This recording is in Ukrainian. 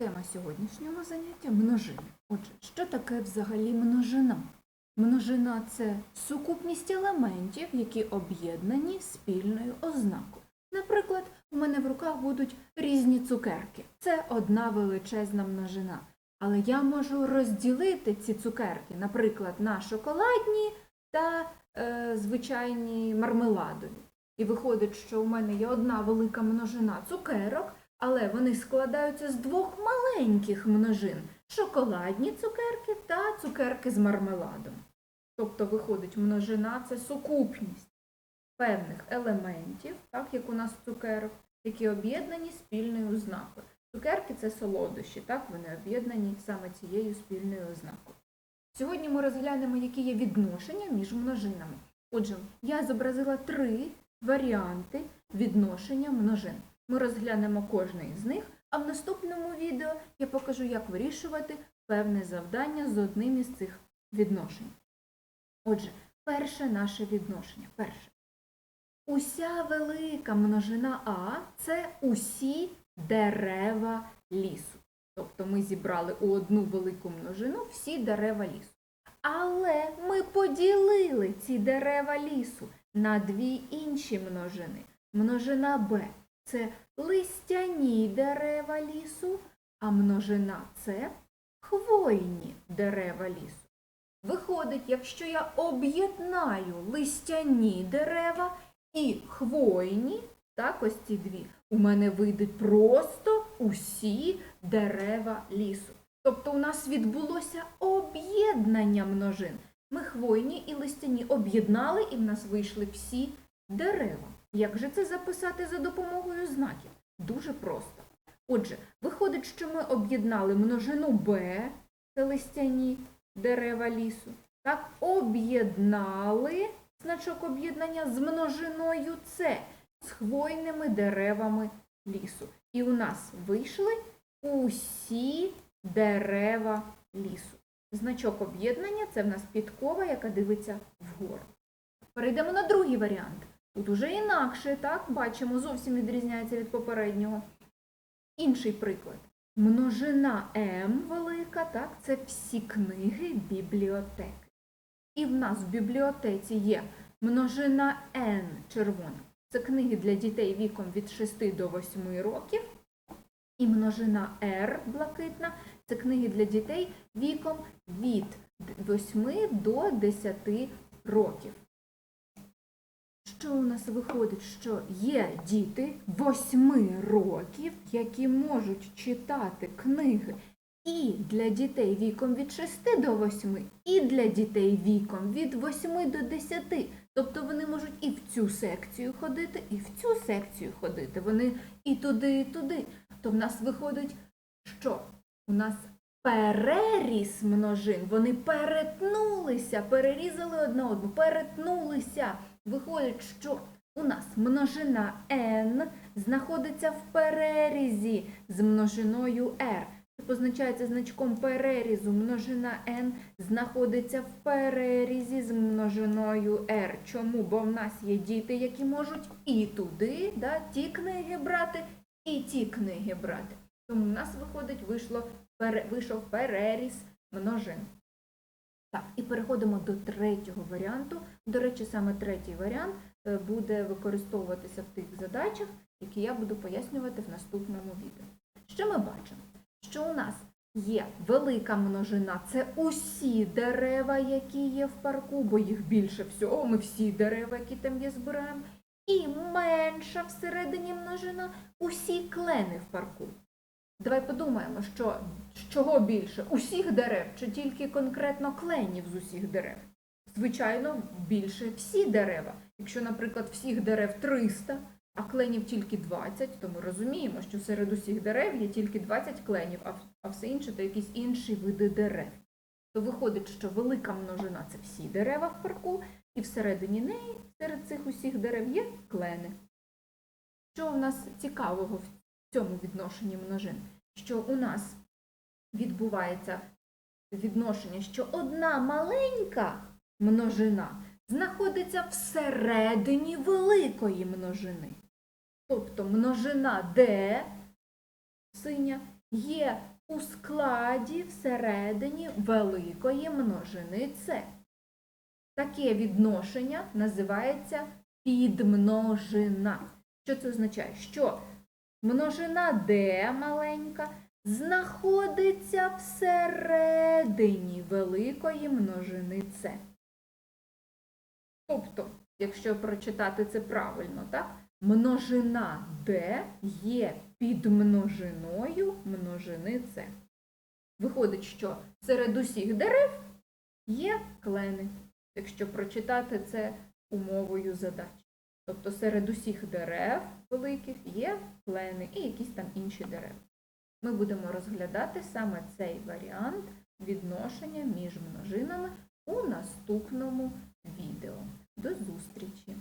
Тема сьогоднішнього заняття множини. Отже, що таке взагалі множина? Множина це сукупність елементів, які об'єднані спільною ознакою. Наприклад, у мене в руках будуть різні цукерки. Це одна величезна множина. Але я можу розділити ці цукерки, наприклад, на шоколадні та е, звичайні мармеладові. І виходить, що у мене є одна велика множина цукерок, але вони складаються з двох маленьких множин шоколадні цукерки та цукерки з мармеладом. Тобто, виходить, множина це сукупність певних елементів, так як у нас цукерок, які об'єднані спільною ознакою. Цукерки це солодощі, так вони об'єднані саме цією спільною ознакою. Сьогодні ми розглянемо, які є відношення між множинами. Отже, я зобразила три варіанти відношення множин. Ми розглянемо кожний з них, а в наступному відео я покажу, як вирішувати певне завдання з одним із цих відношень. Отже, перше наше відношення. Перше. Уся велика множина А це усі дерева лісу. Тобто ми зібрали у одну велику множину всі дерева лісу. Але ми поділили ці дерева лісу на дві інші множини. Множина Б це листяні дерева лісу, а множина С хвойні дерева лісу. Виходить, якщо я об'єднаю листяні дерева і хвойні, так ось ці дві, у мене вийдуть просто усі дерева лісу. Тобто у нас відбулося об'єднання множин. Ми хвойні і листяні об'єднали, і в нас вийшли всі дерева. Як же це записати за допомогою знаків? Дуже просто. Отже, виходить, що ми об'єднали множину Б, це листяні дерева лісу. Так, об'єднали значок об'єднання з множиною С, з хвойними деревами лісу. І у нас вийшли усі дерева лісу. Значок об'єднання це в нас підкова, яка дивиться вгору. Перейдемо на другий варіант. Тут уже інакше, так, бачимо, зовсім відрізняється від попереднього. Інший приклад. Множина М велика, так, це всі книги бібліотеки. І в нас в бібліотеці є множина N червона. Це книги для дітей віком від 6 до 8 років. І множина R блакитна це книги для дітей віком від 8 до 10 років. Що у нас виходить, що є діти 8 років, які можуть читати книги і для дітей віком від 6 до 8, і для дітей віком від 8 до 10. Тобто вони можуть і в цю секцію ходити, і в цю секцію ходити. Вони і туди, і туди. То в нас виходить, що у нас переріз множин. Вони перетнулися, перерізали одна одну, перетнулися. Виходить, що у нас множина n знаходиться в перерізі з множиною r. Це позначається значком перерізу. Множина n знаходиться в перерізі з множиною r. Чому? Бо в нас є діти, які можуть і туди, да, ті книги брати, і ті книги брати. Тому в нас виходить, вийшло, вийшов переріз множин. Так, і переходимо до третього варіанту. До речі, саме третій варіант е, буде використовуватися в тих задачах, які я буду пояснювати в наступному відео. Що ми бачимо? Що у нас є велика множина, це усі дерева, які є в парку, бо їх більше всього, ми всі дерева, які там є, збираємо. І менша всередині множина усі клени в парку. Давай подумаємо, що чого більше? Усіх дерев чи тільки конкретно кленів з усіх дерев? Звичайно, більше всі дерева. Якщо, наприклад, всіх дерев 300, а кленів тільки 20, то ми розуміємо, що серед усіх дерев є тільки 20 кленів, а все інше то якісь інші види дерев. То виходить, що велика множина це всі дерева в парку, і всередині неї серед цих усіх дерев є клени. Що у нас цікавого в цьому відношенні множин? Що у нас відбувається відношення, що одна маленька множина знаходиться всередині великої множини. Тобто множина D синя, є у складі всередині великої множини С. Таке відношення називається підмножина. Що це означає? Що множина D маленька знаходиться всередині великої множини С. Тобто, якщо прочитати це правильно, так? Множина D є підмножиною множини С. Виходить, що серед усіх дерев є клени, якщо прочитати це умовою задачі. Тобто серед усіх дерев великих є клени і якісь там інші дерева. Ми будемо розглядати саме цей варіант відношення між множинами у наступному відео. До зустрічі!